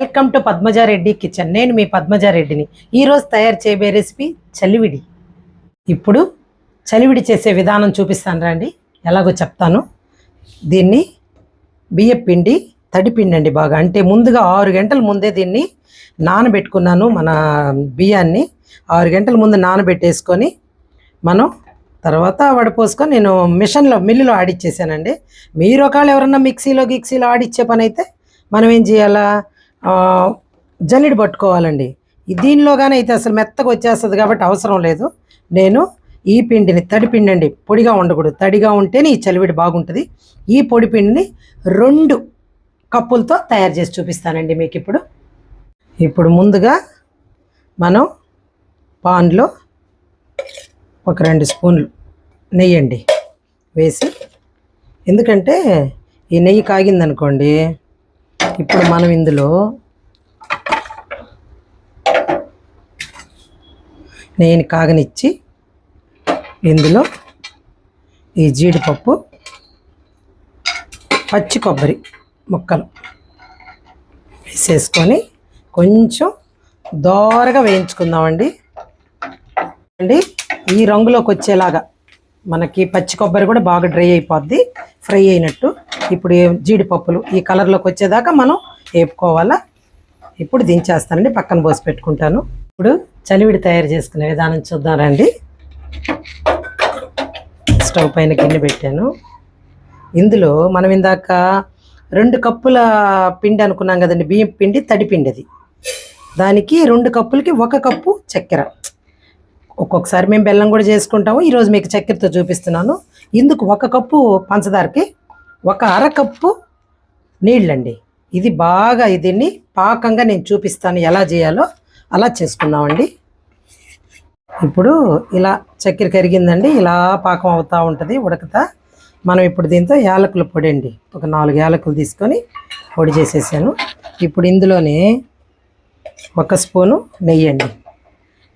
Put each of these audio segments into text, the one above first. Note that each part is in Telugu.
వెల్కమ్ టు పద్మజారెడ్డి కిచెన్ నేను మీ పద్మజారెడ్డిని ఈరోజు తయారు చేయబోయే రెసిపీ చలివిడి. ఇప్పుడు చలివిడి చేసే విధానం చూపిస్తాను రండి. ఎలాగో చెప్తాను. దీన్ని బియ్యం పిండి అండి బాగా. అంటే ముందుగా ఆరు గంటల ముందే దీన్ని నానబెట్టుకున్నాను మన బియ్యాన్ని. ఆరు గంటల ముందు నానబెట్టేసుకొని మనం తర్వాత వడపోసుకొని నేను మిషన్లో మిల్లులో ఆడిచ్చేసానండి. మీరు ఒకవేళ ఎవరన్నా మిక్సీలో గిక్సీలో ఆడిచ్చే పని అయితే మనం ఏం చేయాలా? జల్లెడ పట్టుకోవాలండి. ఈ దీనిలోగానే అయితే అసలు మెత్తగా వచ్చేస్తుంది కాబట్టి అవసరం లేదు. నేను ఈ పిండిని తడి పిండి అండి పొడిగా ఉండకూడదు. తడిగా ఉంటేనే ఈ చలివిడి బాగుంటుంది. ఈ పొడి పిండిని రెండు కప్పులతో తయారు చేసి చూపిస్తానండి మీకు ఇప్పుడు. ఇప్పుడు ముందుగా మనం పాన్లో ఒక రెండు స్పూన్లు నెయ్యి అండి వేసి. ఎందుకంటే ఈ నెయ్యి కాగిందనుకోండి ఇప్పుడు మనం ఇందులో నేను కాగనిచ్చి ఇందులో ఈ జీడిపప్పు పచ్చి కొబ్బరి ముక్కలు వేసేసుకొని కొంచెం దోరగా వేయించుకుందామండి. అండి ఈ రంగులోకి వచ్చేలాగా మనకి పచ్చి కొబ్బరి కూడా బాగా డ్రై అయిపోద్ది ఫ్రై అయినట్టు. ఇప్పుడు జీడిపప్పులు ఈ కలర్లోకి వచ్చేదాకా మనం వేపుకోవాలా? ఇప్పుడు దించేస్తానండి పక్కన పోసి పెట్టుకుంటాను. ఇప్పుడు చలివిడి తయారు చేసుకునే విధానం చూద్దాం రండి. స్టవ్ పైన గిన్నె పెట్టాను. ఇందులో మనం ఇందాక రెండు కప్పుల పిండి అనుకున్నాం కదండి బియ్యం పిండి తడిపిండి అది. దానికి రెండు కప్పులకి ఒక కప్పు చక్కెర. ఒక్కొక్కసారి మేము బెల్లం కూడా చేసుకుంటాము ఈరోజు మీకు చక్కెరతో చూపిస్తున్నాను. ఇందుకు ఒక కప్పు పంచదారకి ఒక అర కప్పు నీళ్ళండి. ఇది బాగా దీన్ని పాకంగా నేను చూపిస్తాను ఎలా చేయాలో అలా చేసుకున్నామండి ఇప్పుడు ఇలా చక్కెర కరిగిందండి. ఇలా పాకం అవుతూ ఉంటుంది ఉడకతా. మనం ఇప్పుడు దీంతో యాలకుల పొడి అండి ఒక నాలుగు యాలకులు తీసుకొని పొడి చేసేసాను. ఇప్పుడు ఇందులోనే ఒక స్పూను నెయ్యి అండి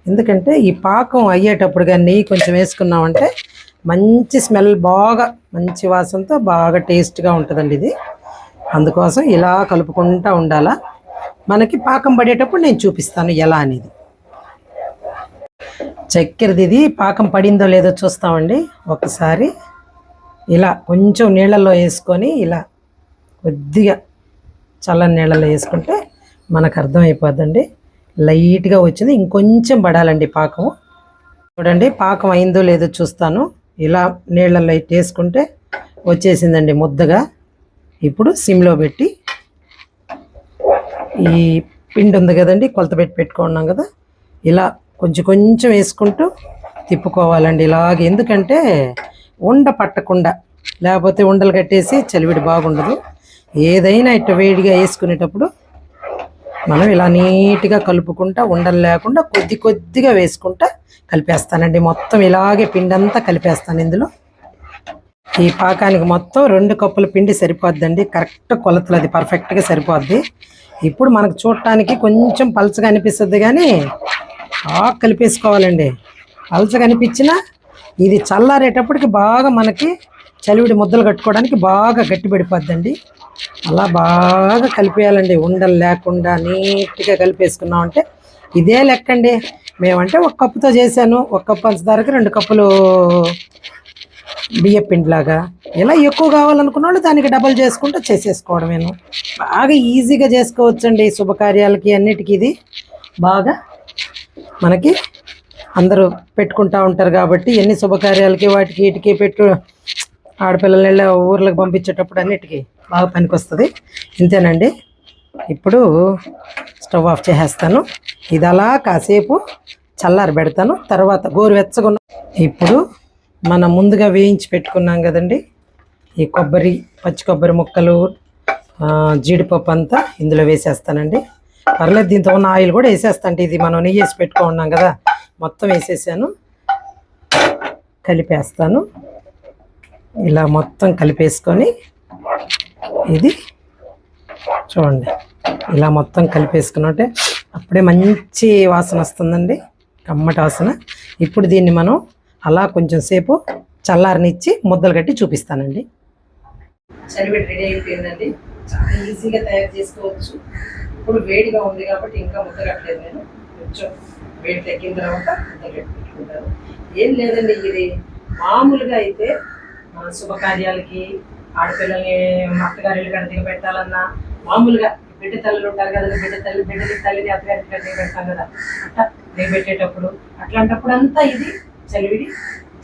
ఎందుకంటే ఈ పాకం అయ్యేటప్పుడుగా నెయ్యి కొంచెం వేసుకున్నామంటే మంచి స్మెల్ బాగా మంచి వాసనతో బాగా టేస్ట్గా ఉంటుందండి ఇది. అందుకోసం ఇలా కలుపుకుంటూ ఉండాలా. మనకి పాకం పడేటప్పుడు నేను చూపిస్తాను ఎలా అనేది. చక్కెరది ఇది పాకం పడిందో లేదో చూస్తామండి. ఒకసారి ఇలా కొంచెం నీళ్ళల్లో వేసుకొని ఇలా కొద్దిగా చల్లని నీళ్ళలో వేసుకుంటే మనకు అర్థమైపోద్దండి. లైట్గా వచ్చింది. ఇంకొంచెం పడాలండి పాకం చూడండి పాకం అయిందో లేదో చూస్తాను. ఇలా నీళ్ళల్లో వేసుకుంటే వచ్చేసిందండి ముద్దగా. ఇప్పుడు సిమ్లో పెట్టి ఈ పిండి ఉంది కదండి కొలత పెట్టి పెట్టుకున్నాం కదా. ఇలా కొంచెం కొంచెం వేసుకుంటూ తిప్పుకోవాలండి ఇలాగ. ఎందుకంటే ఉండ పట్టకుండా లేకపోతే ఉండలు కట్టేసి చలివిడి బాగుండదు. ఏదైనా ఇట్ట వేడిగా వేసుకునేటప్పుడు మనం ఇలా నీట్గా కలుపుకుంటా ఉండలు లేకుండా కొద్ది కొద్దిగా వేసుకుంటా కలిపేస్తానండి. మొత్తం ఇలాగే పిండి అంతా కలిపేస్తాను ఇందులో. ఈ పాకానికి మొత్తం రెండు కప్పుల పిండి సరిపోద్దండి. కరెక్ట్ కొలతలు అది పర్ఫెక్ట్గా సరిపోద్ది. ఇప్పుడు మనకు చూడటానికి కొంచెం పలచగా అనిపిస్తుంది కానీ బాగా కలిపేసుకోవాలండి. పలచగా అనిపించినా ఇది చల్లారేటప్పటికి బాగా మనకి చలివిడి ముద్దలు కట్టుకోవడానికి బాగా గట్టి పడిపోద్దండి. అలా బాగా కలిపేయాలండి. ఉండలు లేకుండా నీట్గా కలిపేసుకున్నామంటే ఇదే లెక్కండి. మేమంటే ఒక కప్పుతో చేశాను. ఒక కప్పు పంచదారకి రెండు కప్పులు బియ్య పిండిలాగా. ఇలా ఎక్కువ కావాలనుకున్న వాళ్ళు దానికి డబల్ చేసుకుంటూ చేసేసుకోవడమేను. బాగా ఈజీగా చేసుకోవచ్చండి శుభకార్యాలకి అన్నిటికీ ఇది. బాగా మనకి అందరూ పెట్టుకుంటా ఉంటారు కాబట్టి ఎన్ని శుభకార్యాలకి వాటికి వీటికి పెట్టు ఆడపిల్లల్ని ఊర్లకు పంపించేటప్పుడు అన్నిటికీ బాగా పనికొస్తుంది. ఇంతేనండి. ఇప్పుడు స్టవ్ ఆఫ్ చేసేస్తాను. ఇది అలా కాసేపు చల్లారి పెడతాను. తర్వాత గోరువెచ్చగా ఇప్పుడు మనం ముందుగా వేయించి పెట్టుకున్నాం కదండి. ఈ కొబ్బరి పచ్చి కొబ్బరి ముక్కలు జీడిపప్పు అంతా ఇందులో వేసేస్తానండి. పర్లేదు దీంతో ఉన్న ఆయిల్ కూడా వేసేస్తాంటే ఇది మనం నెయ్యి వేసి పెట్టుకున్నాం కదా మొత్తం వేసేసాను. కలిపేస్తాను. ఇలా మొత్తం కలిపేసుకొని ఇది చూడండి. ఇలా మొత్తం కలిపేసుకున్నట్టే అప్పుడే మంచి వాసన వస్తుందండి. కమ్మటి వాసన. ఇప్పుడు దీన్ని మనం అలా కొంచెం సేపు చల్లారనిచ్చి ముద్దలు కట్టి చూపిస్తానండి. చలివిడి రెడీ అయిపోయిందండి. చాలా ఈజీగా తయారు చేసుకోవచ్చు. ఇప్పుడు వేడిగా ఉంది కాబట్టి ఇంకా ముద్ద కట్టలేదు నేను. కొంచెం వేడి తగ్గిన తర్వాత ముద్ద కట్టి ఏం లేదండి ఇది. మామూలుగా అయితే శుభకార్యాలకి ఆడపిల్లల్ని అత్తగారి గంటకి పెట్టాలన్నా మామూలుగా బిడ్డ తల్లులు ఉంటారు కదా బిడ్డ తల్లి బిడ్డకి తల్లిని అత్తగారి గంటకి పెడతాం కదా. అట్లా నేను పెట్టేటప్పుడు అట్లాంటప్పుడు అంతా ఇది చలివిడి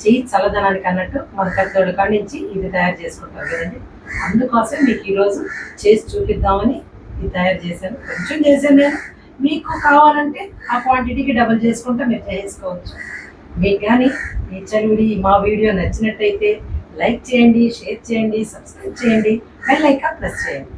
చెయ్యి చల్లదనానికి అన్నట్టు మన పెద్దోడు కాడి నుంచి ఇది తయారు చేసుకుంటాం కదండి. అందుకోసం మీకు ఈరోజు చేసి చూపిద్దామని ఇది తయారు చేశాను. కొంచెం చేశాను నేను. మీకు కావాలంటే ఆ క్వాంటిటీకి డబుల్ చేసుకుంటే మీరు చేసుకోవచ్చు మీకు కానీ ఈ చలివిడి మా వీడియో నచ్చినట్టయితే లైక్ చేయండి షేర్ చేయండి సబ్స్క్రైబ్ చేయండి బెల్ ఐకాన్ ప్రెస్ చేయండి.